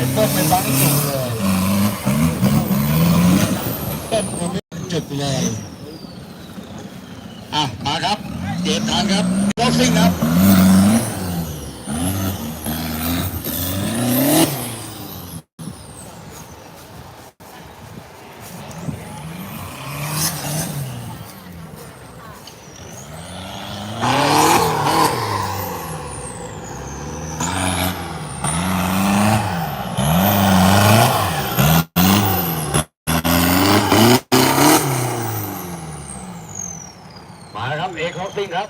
อ้นเป็นบ้านสูงเลยต้นคนนี้จุดเลยอะมาครับเจ็บทานครับบ็อกซิ่งครับ มา ปิ้งครับ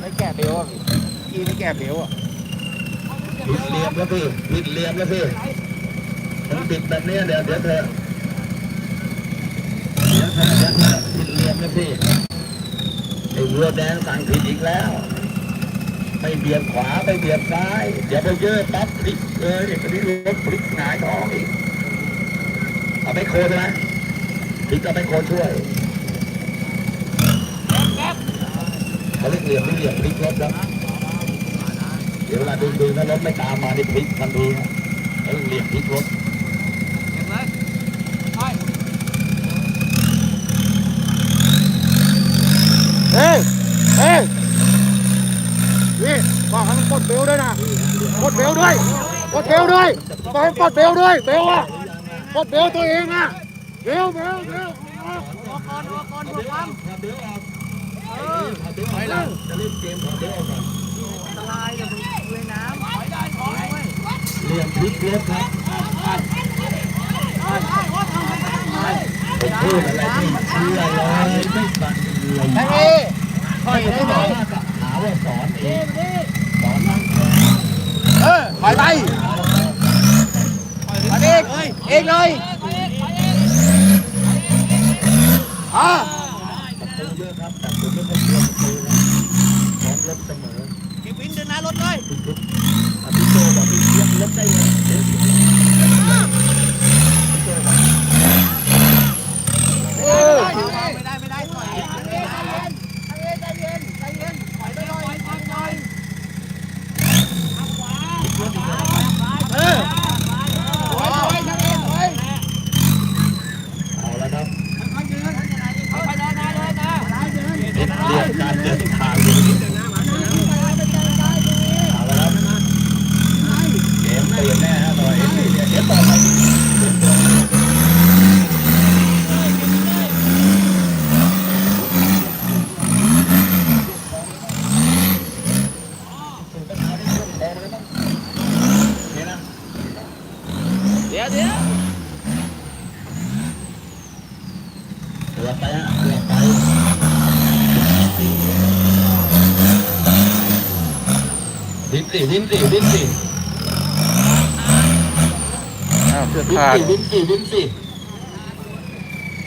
ไม่แก่เบลอะ พี่ไม่แก่เบลอะผิดเหลี่ยมแล้วพี่ผิดเหลี่ยมแล้วพี่มันปิดแบบนี้เดี๋ยวเดี๋ยวเธอเดี๋ยวเธอเดี๋ยวเธอผิดเหลี่ยมแล้วพี่ไอ้วัวแดงสั่งผิดอีกแล้วไปเบียดขวาไปเบียดซ้ายเดี๋ยวไปเยอะปั๊บพลิกเลยเดี๋ยวนี้รถพลิกหงายท้องอีกเอาไปโคใช่ไหมพลิกเอาไปโคช่วยเขาเรียกเหลี่ยมไม่เหลี่ยมพลิกรถแล้ว เดี๋ยวเวลาดึงดึงแล้วรถไม่ตามมาในพลิกทันทีนะไอ้เหลี่ยมพลิกรถเฮ้ยเฮ้ยนี่บอกให้มันกดเบลด้วยนะกดเบลด้วยกดเบลด้วยบอกให้กดเบลด้วยเบลอะกดเบลตัวเองอะเบลเบลเบลไปแล้วจะเล่นเกมของเดี๋ยวออกก่อนเหลี่ย ลิกรถครับผมพูดอะไรไม่เชื่อเลยไม่ฟังเลยไอ้เอ้ถอยได้ไหมหาว่าสอนเองสอนนั่งเออถอยไปถอยเองเองเลยอะประตูเยอะครับแต่ผมไม่ค่อยกลัวประตูนะพร้อมรถเสมอพี่วินเดินหน้ารถเลยอภิโตบอกพี่ เลี้ ดิ้นสิดิ้นสิดิ้นสิเชือกขาดดิ้นสิดิ้นสิ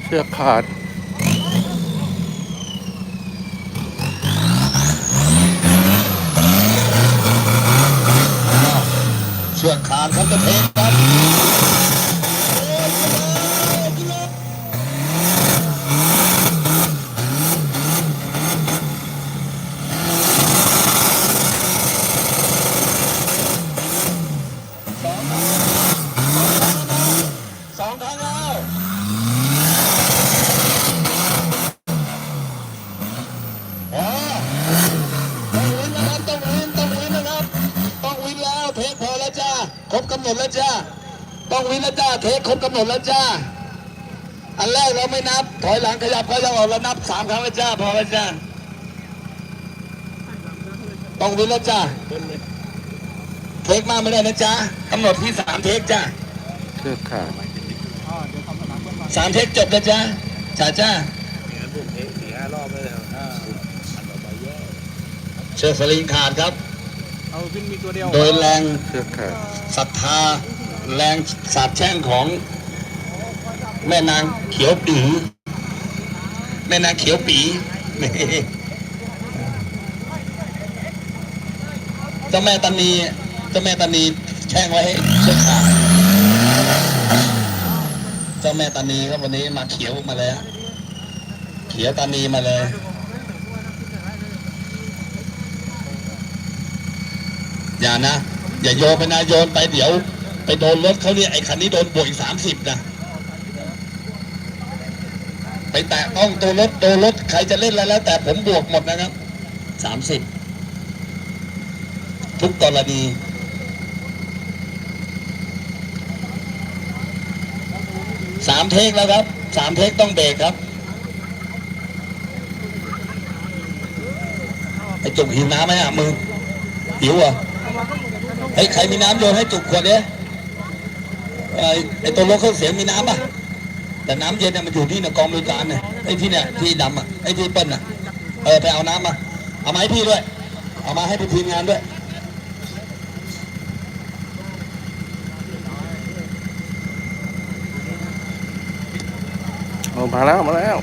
เชือกขาดเชือกขาดครับตะเพนครับ นดแล้วจ้าต้องวินแล้วจ้าเทคครบกำหนดแล้วจ้าอันแรกเราไม่นับ ถอยหลังขยับขยับออกแล้วนับสามครั้งแล้วจ้าพอแล้วจ้าต้องวินแล้วจ้าเทคมากไม่ได้นะจ้ากำหนดที่สามเทคจ้าเชือกขาดสามเทคจบแล้วจ้าจ้าจ้าเชือกสลิงขาดครับ โดยแรงศรัทธาแรงสาบแช่งของแม่นางเขียวปีแม่นางเขียวปีนี่เจ้าแม่ตานีเจ้าแม่ตานีแช่งไว้ให้เชือขาดเจ้าแม่ตานีครับวันนี้มาเขียวมาเลยฮะเขียวตานีมาเลย อย่านะ อย่าโยนไปนะโยนไปเดี๋ยว ไปโดนรถเขาเนี่ยไอ้คันนี้โดนบวกอีกสามสิบนะไปแตะต้องตัวรถตัวรถใครจะเล่นอะไรแล้ว แต่ผมบวกหมดนะครับสามสิบทุกกรณีสามเทคแล้วครับสามเทคต้องเบรกครับไอ้จุกหิวน้ำไหมอะมึงหิวอะ เฮ้ใครมีน้ำโยนให้จุกขวดเนี้ยไอ้ไอ้ตัวรถเครื่องเสียงมีน้ำป่ะ แต่น้ำเย็นเนี่ยมันอยู่ที่เนี่ยกองบริการเนี่ยไอ้ที่เนี่ยที่ดำอะไอ้ที่เปิ้ลอะเออไปเอาน้ำมาเอามาให้พี่ด้วย เอามาให้พี่ทีมงานด้วยเอามาแล้วมาแล้ว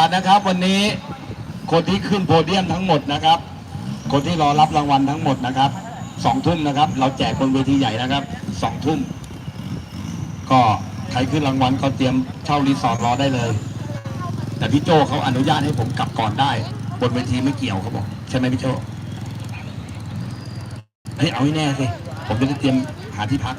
าศนะครับ วันนี้คนที่ขึ้นโพเดียมทั้งหมดนะครับ คนที่รอรับรางวัลทั้งหมดนะครับสองทุ่มนะครับ เราแจกบนเวทีใหญ่นะครับสองทุ่มก็ใครขึ้นรางวัลก็เตรียมเช่ารีสอร์ทรอได้เลย แต่พี่โจเขาอนุญาตให้ผมกลับก่อนได้ บนเวทีไม่เกี่ยวเขาบอก ใช่ไหมพี่โจเฮ้ยเอาให้แน่สิผมจะได้เตรียมหาที่พัก